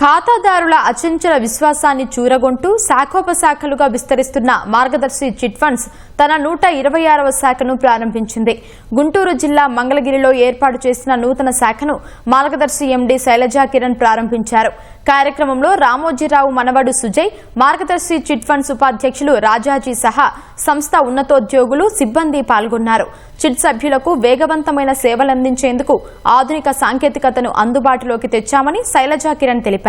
ఖాతాదారుల అచంచల విశ్వాసాన్ని చూరగొంటూ శాఖోపశాఖలుగా విస్తరిస్తున్న మార్గదర్శి చిట్ ఫండ్స్ తన నూట ఇరవై ఆరవ శాఖను ప్రారంభించింది. గుంటూరు జిల్లా మంగళగిరిలో ఏర్పాటు చేసిన నూతన శాఖను మార్గదర్శి ఎండీ శైలజా కిరణ్ ప్రారంభించారు. కార్యక్రమంలో రామోజీరావు మనవడు సుజయ్ మార్గదర్శి చిట్ ఫండ్స్ ఉపాధ్యక్షులు రాజాజీ సహా సంస్థ ఉన్నతోద్యోగులు సిబ్బంది పాల్గొన్నారు. చిట్ సభ్యులకు వేగవంతమైన సేవలందించేందుకు ఆధునిక సాంకేతికతను అందుబాటులోకి తెచ్చామని శైలజా కిరణ్ తెలిపారు.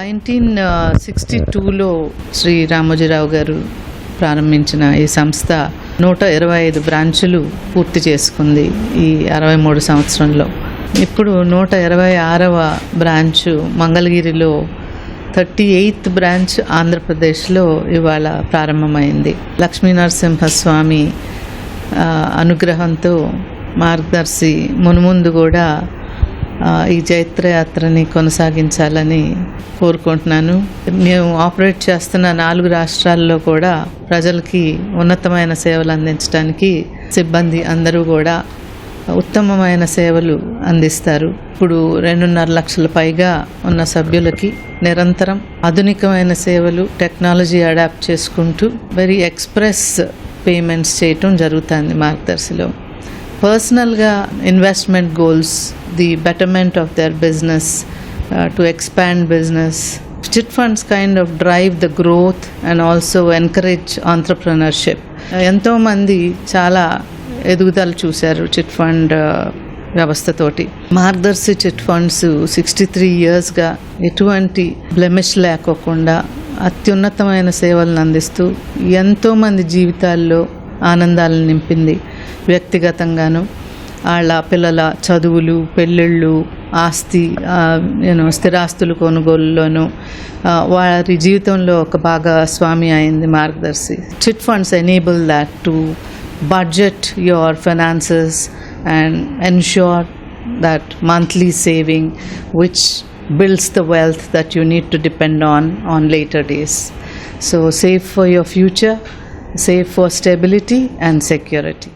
నైన్టీన్ సిక్స్టీ టూలో శ్రీ రామోజీరావు గారు ప్రారంభించిన ఈ సంస్థ నూట ఇరవై ఐదు బ్రాంచులు పూర్తి చేసుకుంది ఈ అరవై మూడు సంవత్సరంలో. ఇప్పుడు నూట ఇరవై ఆరవ బ్రాంచు మంగళగిరిలో థర్టీ ఎయిత్ బ్రాంచ్ ఆంధ్రప్రదేశ్లో ఇవాళ ప్రారంభమైంది. లక్ష్మీ నరసింహస్వామి అనుగ్రహంతో మార్గదర్శి మునుముందు కూడా ఈ జైత్రయాత్రని కొనసాగించాలని కోరుకుంటున్నాను. మేము ఆపరేట్ చేస్తున్న నాలుగు రాష్ట్రాల్లో కూడా ప్రజలకి ఉన్నతమైన సేవలు అందించడానికి సిబ్బంది అందరూ కూడా ఉత్తమమైన సేవలు అందిస్తారు. ఇప్పుడు రెండున్నర లక్షల పైగా ఉన్న సభ్యులకి నిరంతరం ఆధునికమైన సేవలు టెక్నాలజీ అడాప్ట్ చేసుకుంటూ వెరీ ఎక్స్ప్రెస్ పేమెంట్స్ చేయటం జరుగుతుంది మార్గదర్శిలో. పర్సనల్గా investment goals the betterment of their business to expand business chit funds kind of drive the growth and also encourage entrepreneurship ఎంతోమంది చాలా ఎదుగుదల చూశారు చిట్ ఫండ్ వ్యవస్థతోటి మార్గదర్శి చిట్ ఫండ్స్ సిక్స్టీ త్రీ ఇయర్స్గా ఎటువంటి బ్లెమిష్ లేకోకుండా అత్యున్నతమైన సేవలను అందిస్తూ ఎంతోమంది జీవితాల్లో ఆనందాలను నింపింది. వ్యక్తిగతంగాను వాళ్ళ పిల్లల చదువులు పెళ్ళిళ్ళు ఆస్తి నేను స్థిరాస్తులు కొనుగోలులోను వారి జీవితంలో ఒక భాగస్వామి అయింది Margadarsi. Chit funds enable that to budget your finances and ensure that monthly saving which builds the wealth that you need to depend on on later days. So safe for your future safe for stability and security.